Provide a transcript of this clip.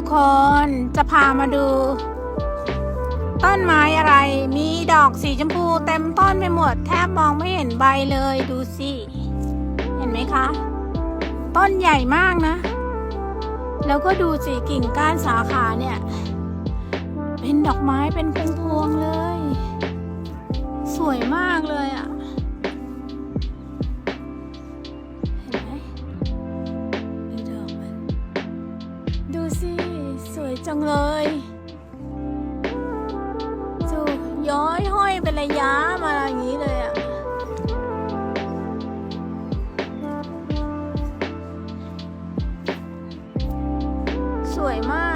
ทุกคนจะพามาดู ต้นไม้อะไร มีดอกสีชมพูเต็มต้นไปหมด แทบมองไม่เห็นใบเลยดูสิ เห็นไหมคะ ต้นใหญ่มากนะ แล้วก็ดูสิกิ่งก้านสาขาเนี่ย เป็นดอกไม้เป็นพวงๆเลย สวยมากเลยอะ่ะเห็นไหมดูสิ สวยจังเลยจูย้อยห้อยเป็นระยะมาอย่างนี้เลยอะ่ะสวยมา